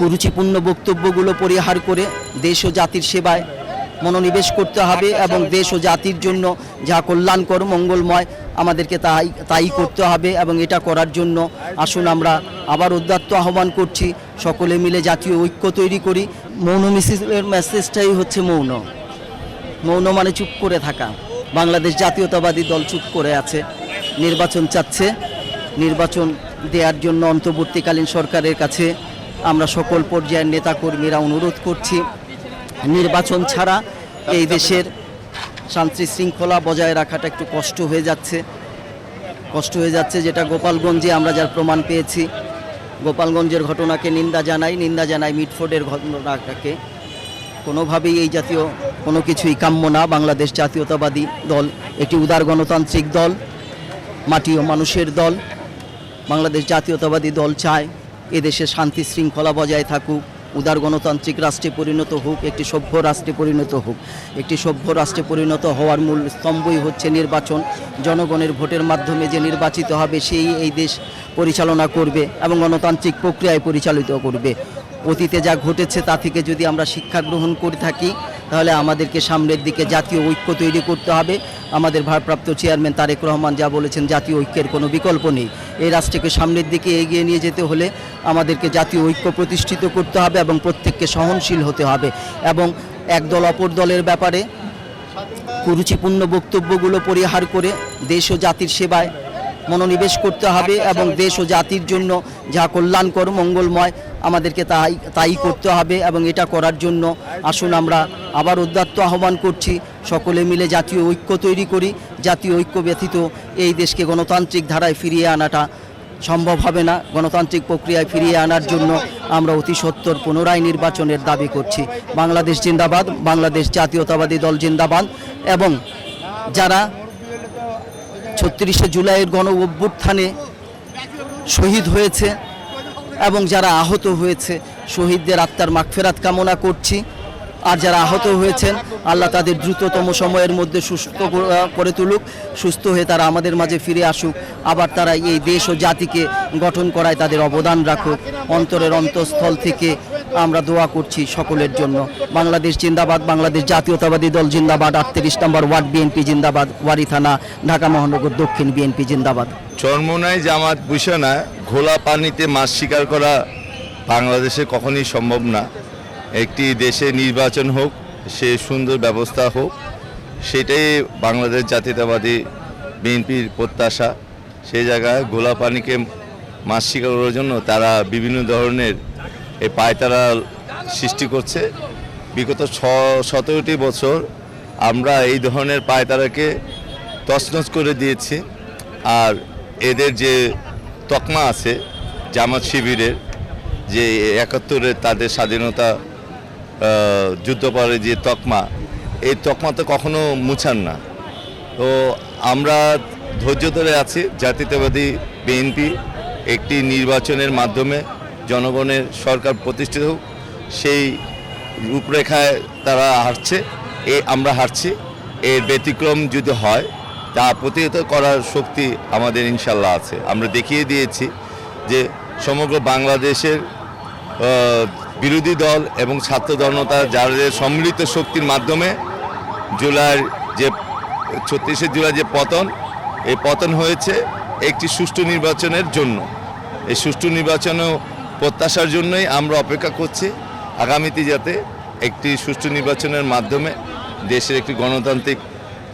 কুরুচিপূর্ণ বক্তব্যগুলো পরিহার করে দেশ ও জাতির সেবায় মনোনিবেশ করতে হবে এবং দেশ ও জাতির জন্য যা কল্যাণকর, মঙ্গলময় আমাদেরকে তাই তাই করতে হবে এবং এটা করার জন্য আসুন আমরা আবার উদ্যাত্ত আহ্বান করছি, সকলে মিলে জাতীয় ঐক্য তৈরি করি। মৌন মিছিলের মেসেজটাই হচ্ছে মৌন। মৌন মানে চুপ করে থাকা। বাংলাদেশ জাতীয়তাবাদী দল চুপ করে আছে। নির্বাচন চাচ্ছে। নির্বাচন দেওয়ার জন্য অন্তর্বর্তীকালীন সরকারের কাছে আমরা সকল পর্যায়ের নেতাকর্মীরা অনুরোধ করছি, নির্বাচন ছাড়া এই দেশের শান্তি শৃঙ্খলা বজায় রাখাটা একটু কষ্ট হয়ে যাচ্ছে। কষ্ট হয়ে যাচ্ছে যেটা গোপালগঞ্জে আমরা যার প্রমাণ পেয়েছি। গোপালগঞ্জের ঘটনাকে নিন্দা জানাই নিন্দা জানাই মিটফোর্ডের ঘটনাটাকে। কোনোভাবেই এই জাতীয় কোনো কিছুই কাম্য না। বাংলাদেশ জাতীয়তাবাদী দল, একটি উদার গণতান্ত্রিক দল, মাটি ও মানুষের দল। বাংলাদেশ জাতীয়তাবাদী দল চায় এদেশে শান্তি শৃঙ্খলা বজায় থাকুক, উদার গণতান্ত্রিক রাষ্ট্রে পরিণত হোক, একটি সভ্য রাষ্ট্রে পরিণত হোক। একটি সভ্য রাষ্ট্রে পরিণত হওয়ার মূল স্তম্ভই হচ্ছে নির্বাচন। জনগণের ভোটের মাধ্যমে যে নির্বাচিত হবে, সেই এই দেশ পরিচালনা করবে এবং গণতান্ত্রিক প্রক্রিয়ায় পরিচালিত করবে। অতীতে যা ঘটেছে, তা থেকে যদি আমরা শিক্ষা গ্রহণ করে থাকি, তাহলে আমাদেরকে সামনের দিকে জাতীয় ঐক্য তৈরি করতে হবে। আমাদের ভারপ্রাপ্ত চেয়ারম্যান তারেক রহমান যা বলেছেন, জাতীয় ঐক্যের কোনো বিকল্প নেই। এই রাষ্ট্রকে সামনের দিকে এগিয়ে নিয়ে যেতে হলে আমাদেরকে জাতীয় ঐক্য প্রতিষ্ঠিত করতে হবে এবং প্রত্যেককে সহনশীল হতে হবে এবং একদল অপর দলের ব্যাপারে কুরুচিপূর্ণ বক্তব্যগুলো পরিহার করে দেশ ও জাতির সেবায় মনোনিবেশ করতে হবে এবং দেশ ও জাতির জন্য যা কল্যাণকর, মঙ্গলময় আমাদেরকে তাই তাই করতে হবে এবং এটা করার জন্য আসুন আমরা আবার উদ্যাত্ত আহ্বান করছি, সকলে মিলে জাতীয় ঐক্য তৈরি করি, জাতীয় ঐক্য ব্যতীত এই দেশকে গণতান্ত্রিক ধারায় ফিরিয়ে আনাটা সম্ভব হবে না। গণতান্ত্রিক প্রক্রিয়ায় ফিরিয়ে আনার জন্য আমরা অতি সত্বর পুনরায় নির্বাচনের দাবি করছি। বাংলাদেশ জিন্দাবাদ, বাংলাদেশ জাতীয়তাবাদী দল জিন্দাবাদ এবং যারা ছত্রিশে জুলাইয়ের গণ অভ্যুত্থানে শহীদ হয়েছে এবং যারা আহত হয়েছে, শহীদদের আত্মার মাগফেরাত কামনা করছি। আর যারা আহত হয়েছেন, আল্লাহ তাদের দ্রুততম সময়ের মধ্যে সুস্থ করে তুলুক, সুস্থ হয়ে তারা আমাদের মাঝে ফিরে আসুক। আবার তারা এই দেশ ও জাতিকে গঠন করায় তাদের অবদান রাখুক। অন্তরের অন্তঃস্থল থেকে আমরা দোয়া করছি সকলের জন্য। বাংলাদেশ জিন্দাবাদ, বাংলাদেশ জাতীয়তাবাদী দল জিন্দাবাদ, আটত্রিশ নম্বর ওয়ার্ড বিএনপি জিন্দাবাদ, ওয়ারি থানা, ঢাকা মহানগর দক্ষিণ বিএনপি জিন্দাবাদ। চরমোনাই জামাত বুসানা ঘোলা পানিতে মাছ শিকার করা বাংলাদেশে কখনই সম্ভব না। একটি দেশে নির্বাচন হোক, সে সুন্দর ব্যবস্থা হোক, সেটাই বাংলাদেশ জাতীয়তাবাদী বিএনপির প্রত্যাশা। সেই জায়গায় ঘোলা পানিকে মাছ শিকার করার জন্য তারা বিভিন্ন ধরনের এই পায়তারা সৃষ্টি করছে। বিগত ছ সতেরোটি বছর আমরা এই ধরনের পায়তারাকে তছনছ করে দিয়েছি। আর এদের যে তকমা আছে জামাত শিবিরের যে একাত্তরের তাদের স্বাধীনতা আহ, যুদ্ধপরে যে তকমা এই তকমা তো কখনো মুছান না। তো আমরা ধৈর্য ধরে আছি জাতীয়তাবাদী বিএনপি একটি নির্বাচনের মাধ্যমে জনগণের সরকার প্রতিষ্ঠিত হোক, সেই রূপরেখায় তারা হারছে এ আমরা হারছি এর ব্যতিক্রম যদি হয়, তা প্রতিহত করার শক্তি আমাদের ইনশাল্লাহ আছে। আমরা দেখিয়ে দিয়েছি যে সমগ্র বাংলাদেশের বিরোধী দল এবং ছাত্র জনতা যাদের সম্মিলিত শক্তির মাধ্যমে জুলাইয়ের যে, ছত্রিশে জুলাই যে পতন, এই পতন হয়েছে একটি সুষ্ঠু নির্বাচনের জন্য। এই সুষ্ঠু নির্বাচনও প্রত্যাশার জন্যই আমরা অপেক্ষা করছি আগামীতে যাতে একটি সুষ্ঠু নির্বাচনের মাধ্যমে দেশের একটি গণতান্ত্রিক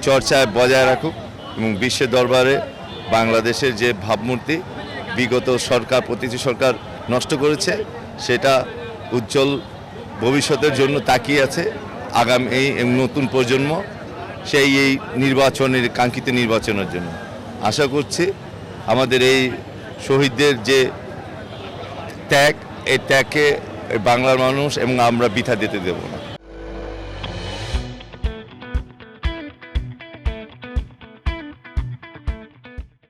চর্চায় বজায় রাখুক এবং বিশ্বের দরবারে বাংলাদেশের যে ভাবমূর্তি বিগত সরকার, প্রতিটি সরকার নষ্ট করেছে, সেটা উজ্জ্বল ভবিষ্যতের জন্য তাকিয়ে আছে। আগামী এই নতুন প্রজন্ম সেই এই নির্বাচনের কাঙ্ক্ষিত নির্বাচনের জন্য। আশা করছি আমাদের এই শহীদদের যে ত্যাগ এই ত্যাগকে বাংলার মানুষ এবং আমরা বৃথা দিতে দেব না।